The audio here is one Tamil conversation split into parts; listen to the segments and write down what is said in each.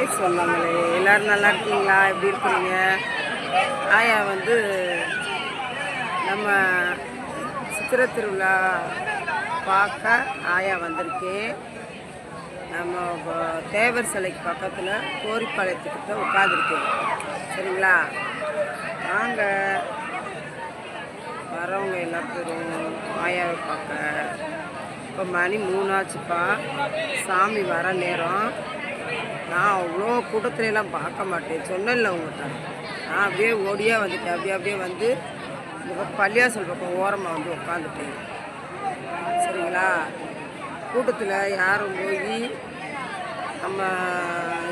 ஹாய் சொன்னாங்களே எல்லாரும் நல்லா இருக்கீங்களா? எப்படி இருக்கிறீங்க? ஆயா வந்து நம்ம சித்திரை திருவிழா பார்க்க ஆயா வந்திருக்கேன் நம்ம தேவர் சிலைக்கு பக்கத்தில் கோரிப்பாளையத்துக்கிட்ட உட்காந்துருக்கேன் சரிங்களா? வாங்க. வரவங்க எல்லா பேரும் ஆயாவை பார்க்க. இப்போ மணி மூணாச்சுப்பா. சாமி வர நேரம். நான் அவ்வளோ கூட்டத்துல பார்க்க மாட்டேன். சொன்னேன்ல உங்கள்கிட்ட நான் அப்படியே ஓடியே வந்துட்டேன். அப்படியே அப்படியே வந்து இந்த பள்ளியாசல் பக்கம் ஓரமாக வந்து உட்காந்துட்டேன் சரிங்களா? கூட்டத்தில் யாரும் போய் நம்ம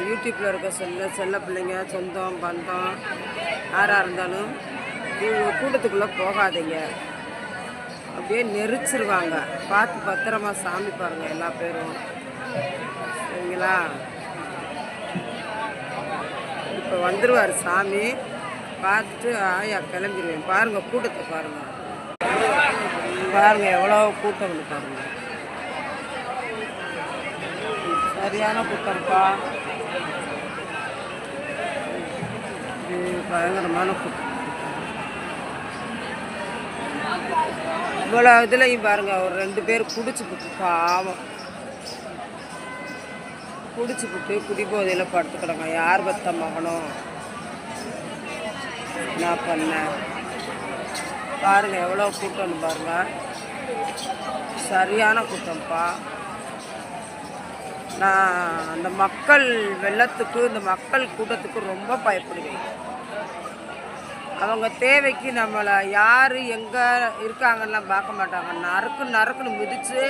யூடியூப்பில் இருக்க செல்ல செல்ல பிள்ளைங்க சொந்தம் பந்தம் யாராக இருந்தாலும் இவங்க கூட்டத்துக்குள்ளே போகாதீங்க. அப்படியே நெரிச்சிருவாங்க. பார்த்து பத்திரமா சாமி பாருங்கள் எல்லா பேரும். சரிங்களா? வந்துடுவார் சாமி. பார்த்துட்டு ஆயா கிளம்பிடுவேன். பாருங்கள் கூட்டத்தை பாருங்கள் பாருங்கள் எவ்வளோ கூட்டம் பாருங்கள் சரியான கூட்டம்ப்பா. பயங்கரமான கூட்டம். இவ்வளோ இதுலையும் பாருங்கள் ஒரு ரெண்டு பேர் குடிச்சு புட்டு பாவம். குடிச்சு குடிபோதையில் படுத்துக்கிடங்க. யார் பத்த மகனும் என்ன பண்ணேன் பாருங்க எவ்வளோ கூட்டம்னு பாருங்கள் சரியான கூட்டம்ப்பா. நான் அந்த மக்கள் வெள்ளத்துக்கு இந்த மக்கள் கூட்டத்துக்கு ரொம்ப பயப்படுவேன். அவங்க தேவைக்கு நம்மளை யார் எங்கே இருக்காங்கலாம் பார்க்க மாட்டாங்க. நறுக்கு நறுக்குன்னு மிதித்து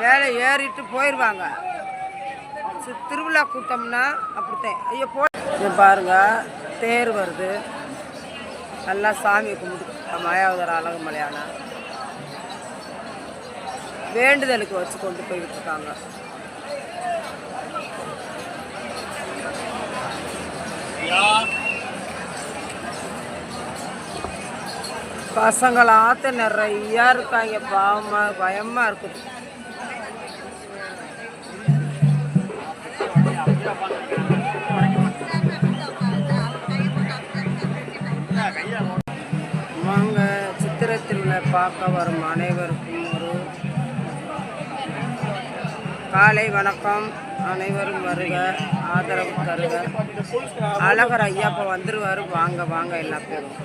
மேலே ஏறிட்டு போயிடுவாங்க திருவிழா கூட்டம்னா அப்படித்தான். ஐயோ போ பாருங்க தேர் வருது. நல்லா சாமி கும்பிட்டு மாயாவதர் அழகு மலையான. வேண்டுதலுக்கு வச்சு கொண்டு போய்கிட்டு இருக்காங்க பசங்களாத்த நிறையா இருக்காங்க. பாவமா பயமா இருக்குது. வாங்க சித்திரத்தில் திருவிழா பார்க்க வரும் அனைவருக்கும் ஒரு காலை வணக்கம். அனைவரும் வருக ஆதரவு தருக. அழகர் ஐயா இப்போ வந்துருவாரு. வாங்க வாங்க எல்லா பேரும்.